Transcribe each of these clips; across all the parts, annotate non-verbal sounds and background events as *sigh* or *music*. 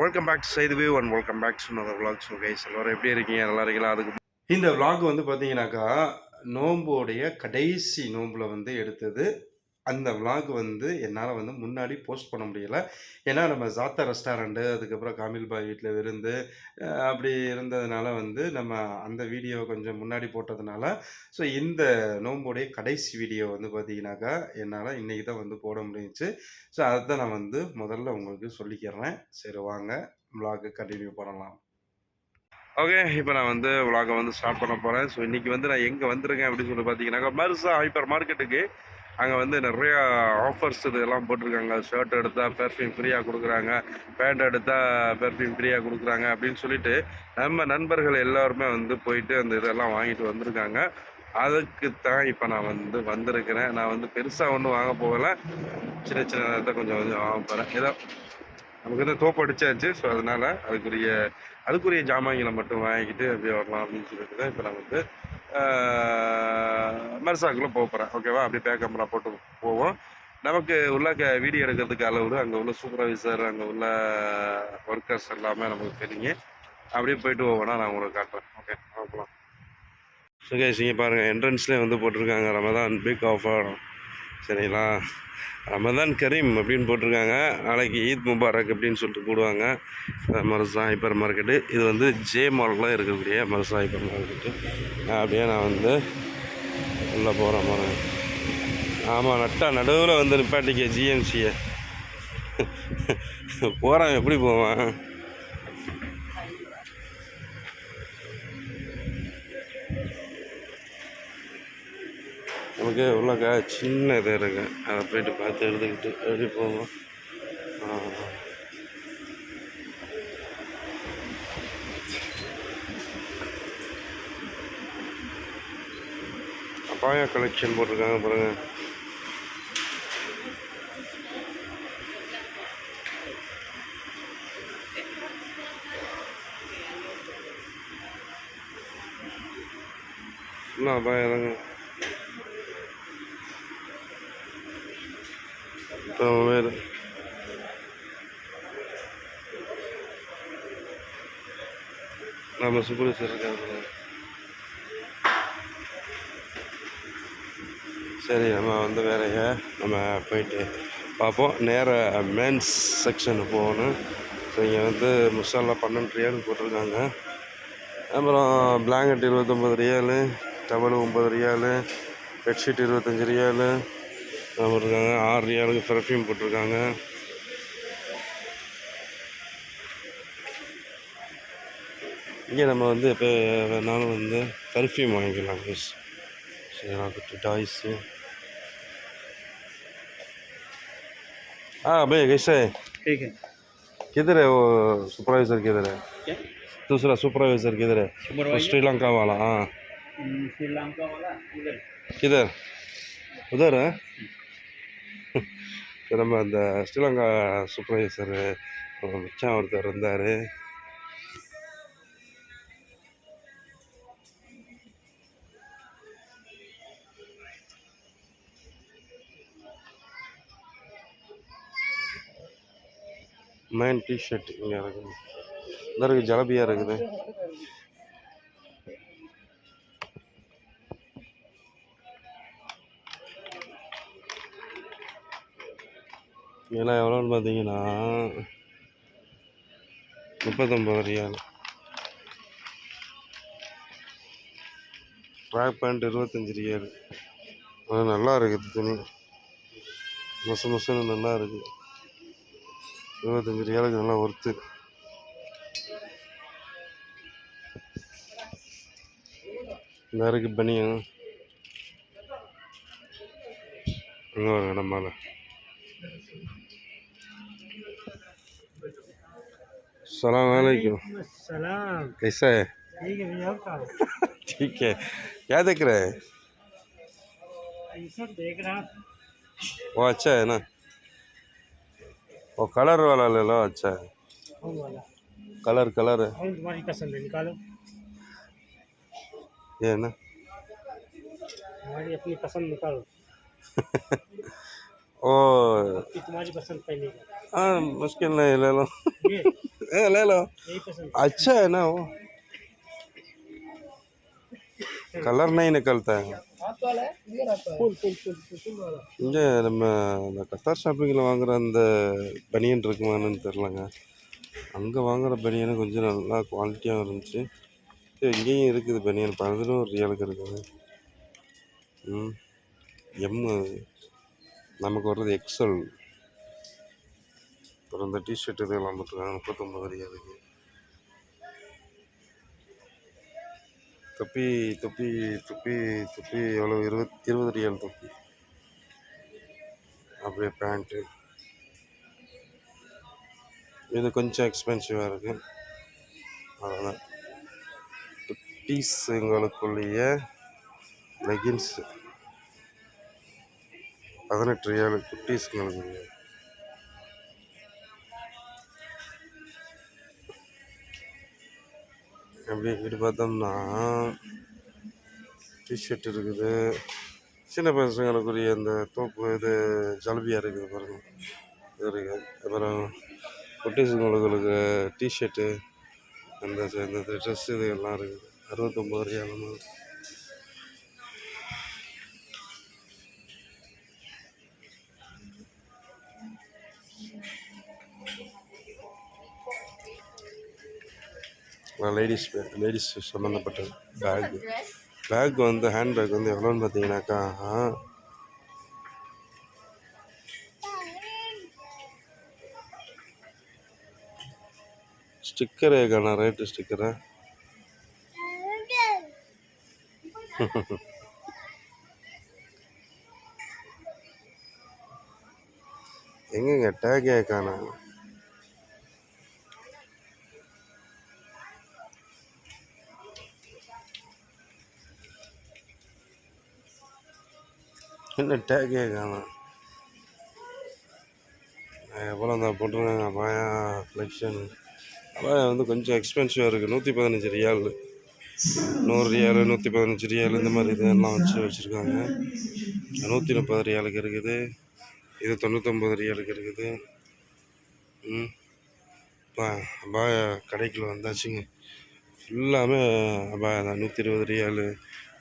Welcome back to one view and welcome back to another so guys எல்லோரும் எப்படி இருக்கீங்க? நல்லா இருக்கீங்களா? அதுக்கு இந்த விளாக் வந்து பார்த்தீங்கன்னாக்கா நோம்போடைய கடைசி நோம்பில் வந்து எடுத்தது. அந்த vlog வந்து என்னால் வந்து முன்னாடி போஸ்ட் பண்ண முடியல. ஏன்னா நம்ம ஜாத்தா ரெஸ்டாரண்ட்டு அதுக்கப்புறம் காமில் பாய் வீட்டில் விருந்து அப்படி இருந்ததுனால வந்து நம்ம அந்த வீடியோ கொஞ்சம் முன்னாடி போட்டதுனால ஸோ இந்த நோம்போடைய கடைசி வீடியோ வந்து பார்த்தீங்கன்னாக்கா என்னால் இன்றைக்கி தான் வந்து போட முடிஞ்சிச்சு. ஸோ அதை தான் நான் வந்து முதல்ல உங்களுக்கு சொல்லிக்கிறேன். சரி வாங்க. vlog கண்டினியூ பண்ணலாம். ஓகே இப்போ நான் வந்து vlog-அ வந்து ஸ்டார்ட் பண்ண போகிறேன் ஸோ இன்றைக்கி வந்து நான் எங்கே வந்திருக்கேன் அப்படின்னு சொல்லி பார்த்தீங்கன்னாக்கா மருசா ஹைப்பர் மார்க்கெட்டுக்கு அங்கே வந்து நிறையா ஆஃபர்ஸ் இதெல்லாம் போட்டிருக்காங்க. ஷர்ட் எடுத்தால் பெர்ஃப்யூம் ஃப்ரீயாக கொடுக்குறாங்க. பேண்ட் எடுத்தால் பெர்ஃப்யூம் ஃப்ரீயாக கொடுக்குறாங்க அப்படின்னு சொல்லிட்டு நம்ம நண்பர்கள் எல்லாருமே வந்து போயிட்டு அந்த இதெல்லாம் வாங்கிட்டு வந்திருக்காங்க. அதுக்கு தான் இப்போ நான் வந்து வந்திருக்கிறேன். நான் வந்து பெருசாக ஒன்றும் வாங்க போகலை. சின்ன சின்ன இதை கொஞ்சம் கொஞ்சம் வாங்க போகிறேன் ஏதோ நமக்கு வந்து தோப்பு அடிச்சாச்சு. ஸோ அதனால் அதுக்குரிய அதுக்குரிய ஜாமான்களை மட்டும் வாங்கிக்கிட்டு அப்படியே வரலாம் அப்படின்னு சொல்லிட்டு தான் இப்போ நான் வந்து மர்சாக்குள்ளே போக போகிறேன் ஓகேவா அப்படியே பேக் கேமரா போட்டு போவோம். நமக்கு உள்ள வீடியோ எடுக்கிறதுக்கு அளவு அங்கே உள்ள சூப்பர்வைசர் அங்கே உள்ள ஒர்க்கர்ஸ் எல்லாமே நமக்கு தெரியுங்க அப்படியே போயிட்டு போவோம்னா நான் உங்களுக்கு காட்டுறேன். ஓகே பார்க்கலாம் ஸோ கேஸ் இங்கே பாருங்கள் என்ட்ரன்ஸ்லேயே வந்து போட்டிருக்காங்க. ரமதான் பிக் ஆஃபர் சரிங்களா? ரமதான் கரீம் அப்படின்னு போட்டிருக்காங்க. நாளைக்கு ஈத் முபாரக் அப்படின்னு சொல்லிட்டு போடுவாங்க. மருசா ஹைப்பர் மார்க்கெட்டு இது வந்து ஜே மாலில் இருக்கக்கூடிய மருசா ஹைப்பர் மார்க்கெட்டு. அப்படியே நான் வந்து உள்ளே போகிறேன் பாருங்க. ஆமாம் நட்டா நடுவில் வந்து நிப்பாட்டிக்க ஜிஎம்சியை போகிறான் எப்படி போவான்? நமக்கு உள்ளக்கா சின்ன இது இருக்கு. அதை போயிட்டு பார்த்து எழுதிக்கிட்டு எழுதி போவோம்? ஆ. அப்பாயா கலெக்ஷன் போட்டிருக்காங்க பாருங்க. இன்னும் அபாயம் தாங்க அப்புறம் வேறு நம்ம சூப்பர்வைசர் இருக்காங்க சரி நம்ம வந்து வேறைய நம்ம போயிட்டு பார்ப்போம். நேராக மென்ஸ் செக்ஷனுக்கு போகணும். ஸோ இங்கே வந்து முசாலா பன்னெண்டு ரியால் போட்டிருக்காங்க. அப்புறம் பிளாங்கெட் இருபத்தொம்பது ரியாலு டவல் ஒம்பது ரியாலு பெட்ஷீட் இருபத்தஞ்சி ரியாலு போட்டிருக்காங்க ஆறு ரியாலுக்கு பெர்ஃப்யூம் போட்டிருக்காங்க இங்கே நம்ம வந்து எப்போ வேணாலும் வந்து பெர்ஃப்யூம் வாங்கிக்கலாம் ப்ளீஸ் சரி कुछ டாய்ஸு हाँ भैया कैसे है ठीक है किधर है वो सुपरवाइजर किधर है क्या दूसरा सुपरवाइजर किधर है वो सुपरवाइजर श्रीलंका वाला हाँ हम्म, श्रीलंका वाला उधर किधर उधर है சரி, நம்ம அந்த ஸ்ரீலங்கா சூப்பர்வைசர் மிச்சம் ஒருத்தர் இருந்தார். மேன் டிஷர்ட் இங்கே இருக்குது இந்த இருக்குது ஜலபியாக இருக்குது. இதெல்லாம் எவ்வளோன்னு பார்த்தீங்கன்னா முப்பத்தொம்பது ரியால் ட்ராக் பேண்ட் இருபத்தஞ்சி ரியால் ஆனால் நல்லா இருக்குது துணி. மொசு மொசுன்னு நல்லா இருக்குது. இருபத்தஞ்சி ரியாலுக்கு நல்லா ஒர்த்து இந்த இருக்கு பனியன். அங்கே வருங்க நம்மளால सलाम वालेकुम सलाम कैसा है? ठीक है भैया आपका *laughs* ठीक है। क्या देख रहे हैं? देख रहा वो अच्छा है ना? वो कलर वाला ले लो अच्छा है। कलर कलर है। कौन तुम्हारी पसंद है? निकालो। ये है ना? हमारी अपनी पसंद निकालो। *laughs* ओ। तुम्हारी पसंद पहले हाँ मुश्किल नहीं ले लो ये ए ले लो यही पसंद अच्छा है ना वो कलर नहीं निकलता है full full full full full वाला இங்கே நம்ம இந்த கத்தார் ஷாப்பிங்கில் வாங்குற அந்த பனியன் இருக்குமான்னு தெரிலங்க அங்கே வாங்குற பனியன் கொஞ்சம் நல்லா குவாலிட்டியாக இருந்துச்சு சரி இங்கேயும் இருக்குது பனியன் பதினோரு ரியாலுக்கு இருக்குது ம் எம்மு நமக்கு வர்றது எக்ஸல் அப்புறம் இந்த டிஷர்ட் இதெல்லாம் போட்டுருக்காங்க. முப்பத்தொம்பது ரியாலுக்கு தொப்பி தொப்பி தொப்பி தொப்பி எவ்வளோ இருபத் இருபது ரியால் தொப்பி. அப்படியே பேண்ட்டு. இது கொஞ்சம் எக்ஸ்பென்சிவாக இருக்குது அதனால் குட்டீஸுங்களுக்குள்ளேய லெகின்ஸு பதினெட்டு ரியாலு. குட்டீஸுங்களுக்கு அப்படி இப்படி பார்த்தோம்னா டிஷர்ட் இருக்குது. சின்ன பசங்களுக்குரிய இந்த தோப்பு இது ஜலபியாக இருக்குது பாருங்க. இது இருக்குது அப்புறம் குட்டீஸுங்களுக்கு டிஷர்ட்டு அந்த இந்த ட்ரெஸ் இது எல்லாம் இருக்குது. அறுபத்தொம்பது ரியாலமா லேடிஸ் லேடிஸ் சம்மந்தப்பட்ட பேக் பேக் வந்து ஹேண்ட் பேக் வந்து எவ்வளோன்னு பார்த்தீங்கன்னாக்கா ஸ்டிக்கரு காண ரேட்டு ஸ்டிக்கரு எங்கங்க டேகே காணோம் என்ன டேக்கே காணும் எவ்வளோ தான் போட்டிருக்காங்க பாயா கலெக்ஷன் அபாயா வந்து கொஞ்சம் எக்ஸ்பென்சிவாக இருக்குது நூற்றி பதினஞ்சு ரியால். நூறு ரியால் நூற்றி பதினஞ்சு ரியால் இந்த மாதிரி இதெல்லாம் வச்சு வச்சுருக்காங்க. நூற்றி முப்பது ரியாலுக்கு இருக்குது இது தொண்ணூற்றொம்பது ரியாலுக்கு இருக்குது. ம். அபாயா கடைக்குள்ள வந்தாச்சுங்க. ஃபுல்லாமே அபாயா தான் நூற்றி இருபது ரியாலு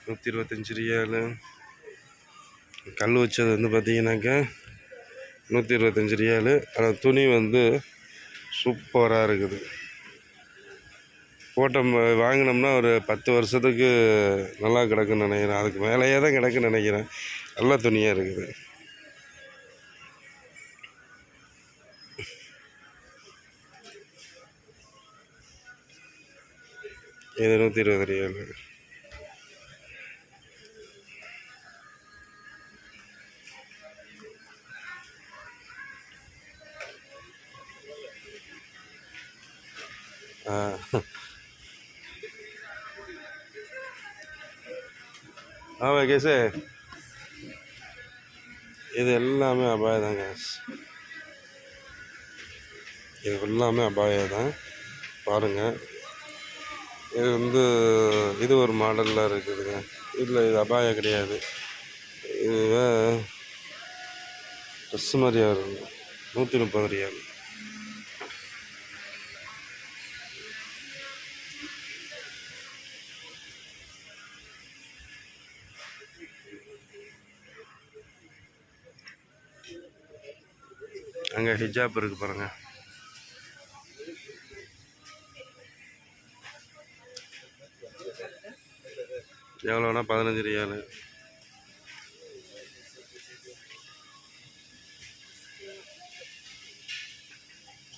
நூற்றி இருபத்தஞ்சி ரியாலு. கல் வச்சது வந்து பார்த்திங்கனாக்கா நூற்றி இருபத்தஞ்சி ரியாலு. ஆனால் துணி வந்து சூப்பராக இருக்குது. போட்ட வாங்கினோம்னா ஒரு பத்து வருஷத்துக்கு நல்லா கிடக்குன்னு நினைக்கிறேன். அதுக்கு மேலேயே தான் கிடக்குன்னு நினைக்கிறேன். நல்ல துணியாக இருக்குது. இது நூற்றி இருபது ரியாலு. ஆமாம் கேஸு இது எல்லாமே அபாயம் தான் இது எல்லாமே அபாயம் தான். பாருங்கள் இது வந்து இது ஒரு மாடலில் இருக்குதுங்க இல்லை இது அபாயம் கிடையாது. இது ட்ரெஸ் மாதிரியாக இருக்கும். நூற்றி முப்பது ரியால். பாருங்கள் ஹிஜாப் இருக்குது பாருங்கள் எவ்வளோனா பதினஞ்சு ரியாலு.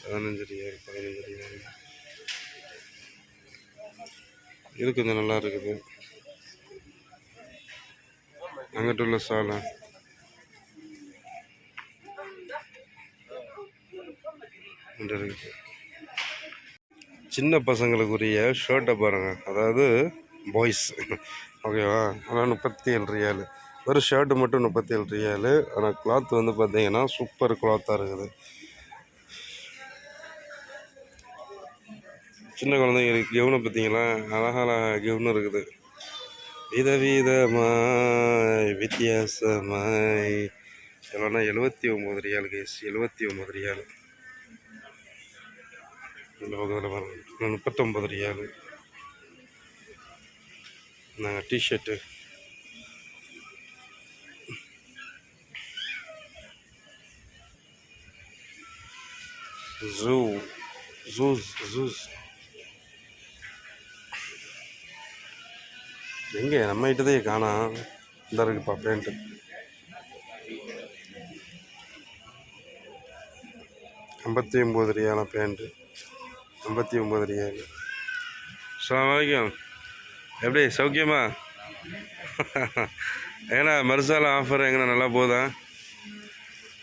பதினஞ்சு ரியால் பதினஞ்சு ரியால். இது கொஞ்சம் நல்லா இருக்குது. அங்கிட்டு உள்ள சாலை. இருக்கு சின்ன பசங்களுக்குரிய ஷர்ட்டை பாருங்கள் அதாவது பாய்ஸ் ஓகேவா ஆனால் முப்பத்தி ஏழு ரியாலு. வெறும் ஷர்ட்டு மட்டும் முப்பத்தி ஏழு ரியாலு. ஆனால் கிளாத் வந்து பார்த்தீங்கன்னா சூப்பர் கிளாத்தாக இருக்குது. சின்ன குழந்தைங்களுக்கு கெவுனை பார்த்தீங்களா அழகான கெவுனு இருக்குது. விதவிதமாய் வித்தியாசமாய். சொல்லணும்னா எழுபத்தி ஒம்பது ரியாலு கேஸ் எழுபத்தி ஒம்பது ரியாலு. இந்த பக்கத்தில் பாருங்க முப்பத்தொம்பது ரியால். நாங்கள் டிஷர்ட்டு ஜூ ஜூஸ் ஜூஸ் எங்கே? நம்ம கிட்டதே காணா. இந்த இருக்குப்பா பேண்ட்டு ஐம்பத்தி ஒம்பது ரியான பேண்ட்டு ஐம்பத்தி ஒம்பது ரியால் அஸ்லாம் எப்படி சௌக்கியமா? ஏன்னா மறுசால ஆஃபர் எங்கண்ணா நல்லா போதா?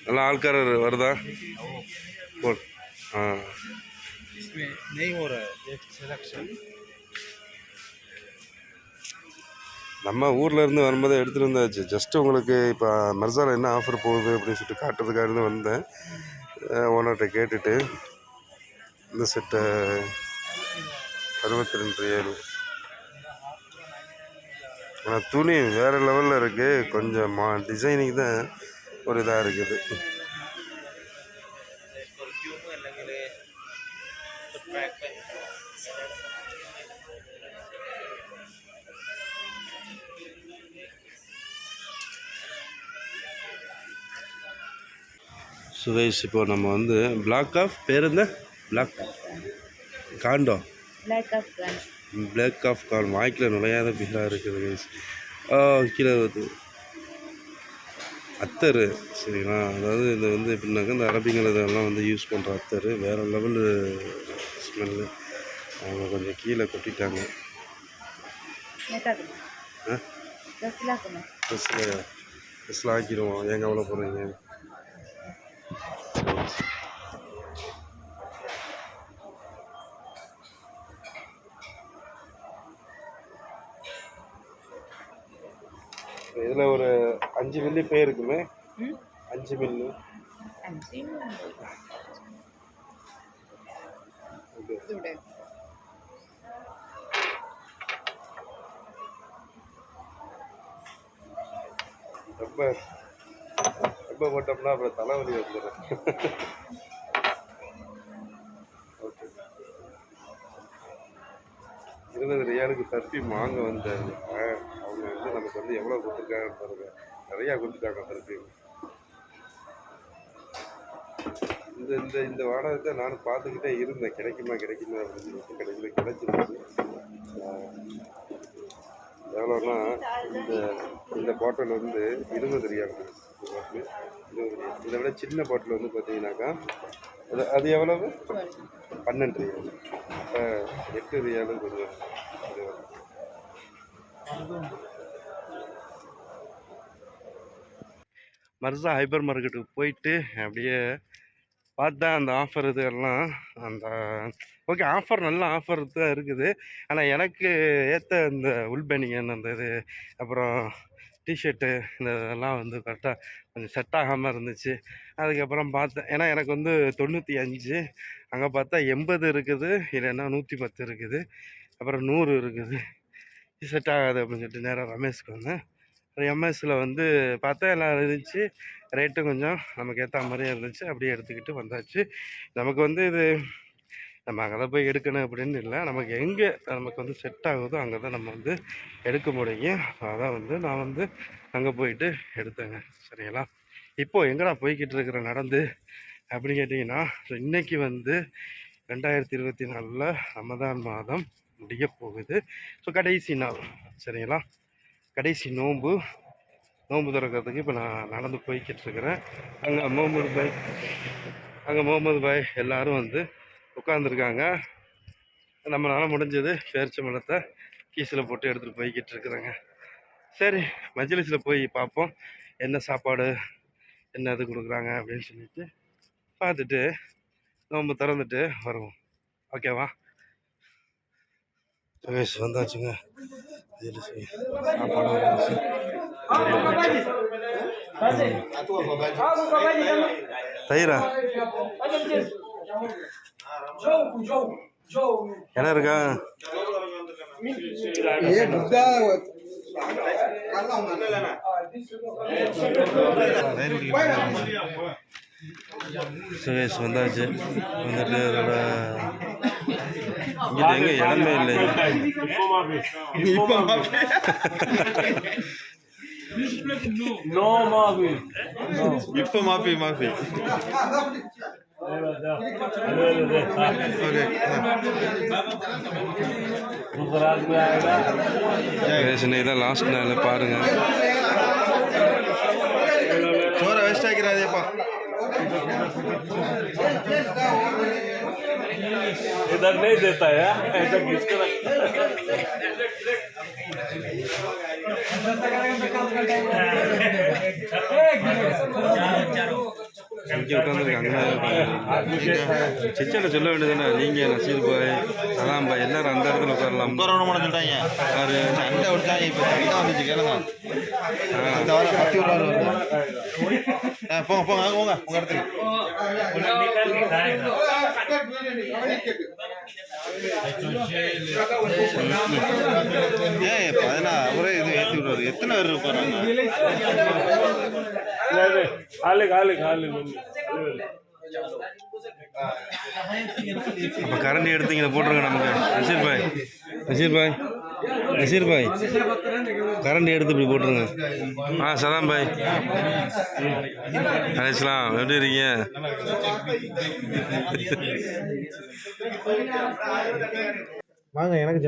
நல்லா ஆள்கார் வருதா? போ ஆ. நம்ம ஊரில் இருந்து வரும்போது எடுத்துகிட்டு வந்தாச்சு. ஜஸ்ட் உங்களுக்கு இப்போ மர்சாவில் என்ன ஆஃபர் போகுது அப்படின்னு சொல்லிட்டு காட்டுறதுக்காக இருந்து வந்தேன். ஓனர்கிட்ட கேட்டுட்டு. இந்த செட்டை அறுபத்தி ரெண்டு ஏழு. ஆனால் துணி வேறு லெவலில் இருக்குது கொஞ்சம் மா டிசைனிங் தான் ஒரு இதாக இருக்குது. சுதேஷ் இப்போ நம்ம வந்து பிளாக் ஆஃப் பேர் பிளாக் காண்டோ? Black Afghan. Black Afghan வாய்க்கில் நுழையாத பிகராக இருக்குது. கீழே வருது. அத்தர். சரிங்களா? அதாவது இது வந்து எப்படின்னாக்கா இந்த அரபிகள் இதெல்லாம் வந்து யூஸ் பண்ணுற அத்தர். வேறு லெவலு ஸ்மெல்லு அவங்க கொஞ்சம் கீழே கொட்டிட்டாங்க. ஆ? Rasilakum. ட்ரெஸ்ஸில் ட்ரெஸ்ஸில் ஆக்கிடுவோம் ஏங்க அவ்வளோ போகிறீங்க இதில் ஒரு அஞ்சு மில்லி பே இருக்குமே? அஞ்சு மில்லி. ரொம்ப ரொம்ப போட்டோம்னா அப்புறம் தலைவலி வந்துடும் ஓகே. இருபது ரியாலுக்கு பர்ஃப்யூம் வாங்க வந்தாங்க. அவங்க வந்து நமக்கு வந்து எவ்வளோ கொடுத்துருக்காங்க பாருங்க நிறையா கொடுத்துட்டாங்க பர்ஃப்யூம் இந்த இந்த இந்த வாடகத்தை நானும் பார்த்துக்கிட்டே இருந்தேன். கிடைக்குமா கிடைக்குமா அப்படின்னு சொல்லிட்டு கடைசியில் கிடைச்சிருச்சு. எவ்வளோன்னா இந்த இந்த பாட்டில் வந்து இருபது ரியால் பாட்டில் இருபது ரியால் இதை விட சின்ன பாட்டில் வந்து பார்த்தீங்கன்னாக்கா அது அது எவ்வளவு? பன்னெண்டு. ரியால் அப்போ எட்டு ரியாலு கொஞ்சம். மர்சா ஹைப்பர் மார்க்கெட்டுக்கு போயிட்டு அப்படியே பார்த்தா அந்த ஆஃபர் இதெல்லாம் அந்த ஓகே ஆஃபர் நல்ல ஆஃபர் தான் இருக்குது. ஆனால் எனக்கு ஏற்ற இந்த உல்பனியன் அந்த இது அப்புறம் டிஷர்ட்டு இந்த இதெல்லாம் வந்து கரெக்டாக கொஞ்சம் செட் ஆகாமல் இருந்துச்சு. அதுக்கப்புறம் பார்த்தேன் ஏன்னா எனக்கு வந்து தொண்ணூற்றி அஞ்சு அங்கே பார்த்தா எண்பது இருக்குது இல்லைன்னா நூற்றி பத்து இருக்குது அப்புறம் நூறு இருக்குது. செட் ஆகாது அப்படின்னு சொல்லிட்டு நேராக ரமேஷ்க்கு வந்தேன். எம்எஸ்சில் வந்து பார்த்தா எல்லாம் இருந்துச்சு. ரேட்டும் கொஞ்சம் நமக்கு ஏற்ற மாதிரியே இருந்துச்சு. அப்படியே எடுத்துக்கிட்டு வந்தாச்சு. நமக்கு வந்து இது நம்ம அங்கே தான் போய் எடுக்கணும் அப்படின்னு இல்லை. நமக்கு எங்கே நமக்கு வந்து செட் ஆகுதோ அங்கே தான் நம்ம வந்து எடுக்க முடியும். அதான் வந்து நான் வந்து அங்கே போயிட்டு எடுத்தேங்க. சரிங்களா? இப்போது எங்கடா போய்கிட்டு இருக்கிற நடந்து அப்படின்னு கேட்டிங்கன்னா இன்றைக்கி வந்து ரெண்டாயிரத்தி இருபத்தி நாலில் ரமதான் மாதம். முடிய போகுது. ஸோ கடைசி நாள். சரிங்களா? கடைசி நோன்பு. நோன்பு திறக்கிறதுக்கு இப்போ நான் நடந்து போய்கிட்டு இருக்கிறேன் அங்கே முகமது பாய் அங்கே முகமது பாய் எல்லாரும் வந்து உட்காந்துருக்காங்க நம்மளால முடிஞ்சது பேரிச்ச மலத்தை கீசில் போட்டு எடுத்துகிட்டு போய்கிட்டு இருக்கிறேங்க சரி மஜ்லிஸில் போய் பார்ப்போம் என்ன சாப்பாடு என்ன இது கொடுக்குறாங்க அப்படின்னு சொல்லிட்டு பார்த்துட்டு நோன்பு திறந்துட்டு வருவோம். ஓகேவா? பேசி வந்தாச்சுங்க இதில் சாப்பாடு தயிரா என்ன இருக்கா சுகேஷ் வந்தாச்சு வந்துட்டு என்னோட இங்கிட்ட எங்க இடமே இல்லை நோ மாஃபி இப்ப மாஃபி மாஃபி லாஸ்ட் நாள். பாருங்க. சோற வேஸ்ட் ஆக்கிறாதேப்பா इधर नहीं देता है ऐसा *laughs* किसको இங்கே உட்காந்துருக்காங்க சிச்சட சொல்ல வேண்டியதுதானே. நீங்க நசீர் பாய் அதான் பாய் எல்லாரும் அந்த இடத்துல உட்காரலாம். உட்கார விட சொல்லிட்டாங்க யாரு? சண்டை விட்டாங்க இப்போ சண்டை வந்துச்சு? கேளுங்க. அந்த வாரம் பத்தி போங்க போங்க போங்க இடத்துக்கு. பதினா அவரே இது ஏற்றி விடுறாரு. எத்தனை பேர் உட்காராங்க లేదు కాలేదు కాలేదు కాలేదు இப்போ கரண்ட் எடுத்தீங்க போட்டுருங்க நமக்கு நசீர் பாய் நசீர் பாய் நசீர் பாய் கரண்ட் எடுத்து இப்படி போட்டுருங்க ஆ சதாம் பாய் அலைஸ்லாம் எப்படி இருக்கீங்க வாங்க எனக்கு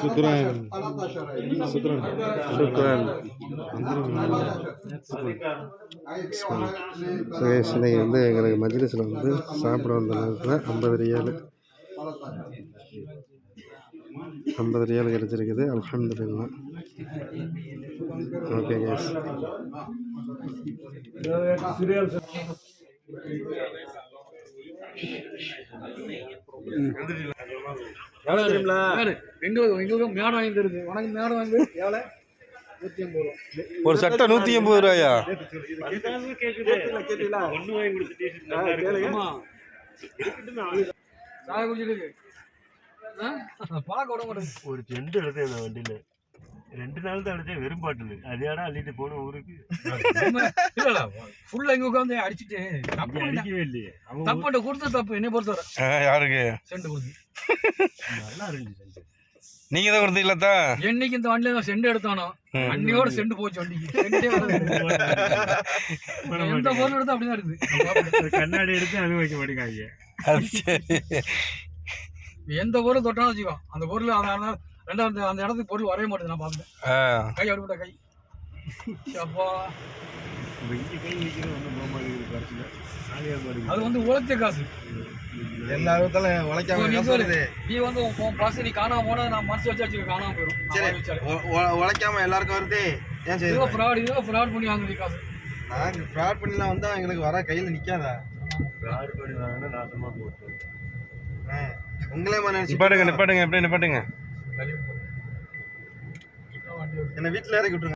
சுக்ரான் சுக்ரான் சுரேஷ் இன்னைக்கு வந்து எங்களுக்கு மஜ்லிஸில் வந்து சாப்பிட வந்த நேரத்தில் ஐம்பது ரியால். ஐம்பது ரியால் கிடச்சிருக்குது. அல்ஹம்துலில்லா. ஓகே கேஸ் எவ்வளோ தெரியுங்களா எங்களுக்கு எங்களுக்கும் மேடம் வாங்கி தருது. உனக்கு மேடம் வாங்கி எவ்வளோ நூற்றி ஐம்பது ரூபா. ஒரு சட்டை நூற்றி எண்பது ரூபாயா? ஒரு செண்டு எடுத்தேன் வண்டியில. ரெண்டு நாள் தான் எடுத்தேன் வெறும் பாட்டில் அதேடா அள்ளிட்டு போன ஊருக்கு. இல்ல ஃபுல்லா இங்க உட்காந்து அடிச்சிட்டு. அடிக்கவே இல்லையே. தப்பு கொடுத்த தப்பு என்னை பொறுத்தவரை. யாருக்கு? செண்டு கொடுத்து. நல்லா இருந்துச்சு செண்டு. நீங்கள் தான் கொடுத்தீங்களா தான் என்னைக்கு இந்த வண்டியில நான் செண்டு எடுத்தானோ அன்னையோட செண்டு போச்சு வண்டிக்கு. *laughs* எந்த பொருள் எடுத்தா அப்படிதான் இருக்குது. கண்ணாடி எடுத்து அனுபவிக்க மாட்டேங்காங்க அது சரி. எந்த பொருள் தொட்டாலும் வச்சுக்கோ. அந்த பொருள் அந்த- ரெண்டாவது அந்த இடத்துக்கு பொருள் வரைய மாட்டேது நான் பார்த்தேன் ஆ. கை அப்படிப்பட்ட கை. அப்பா அது வந்து உழைச்ச காசு. எல்லா விதத்தாலும் உழைக்காம நீ காசு சொல்லு, வருது நீ வந்து உன் பர்ஸ் நீ காணாம போனா நான் மனசு வச்சு வச்சுக்க காணாம போயிடும் சரி. உழைக்காம எல்லாருக்கும் வருது. ஏன் செய்யுது ஃப்ராட் இதோ ஃப்ராட் பண்ணி வாங்குது காசு. நாங்க ஃப்ராட் பண்ணிலாம் வந்தா எங்களுக்கு வர கையில நிக்காதா? ஆறு பண்ணி வாங்கினா நாசமாக போட்டு ஆ, உங்களே நிப்பாட்டுங்க நிப்பாட்டுங்க எப்படி நிப்பாட்டுங்க. என்ன வீட்டில் இறக்கி விட்டுருங்க.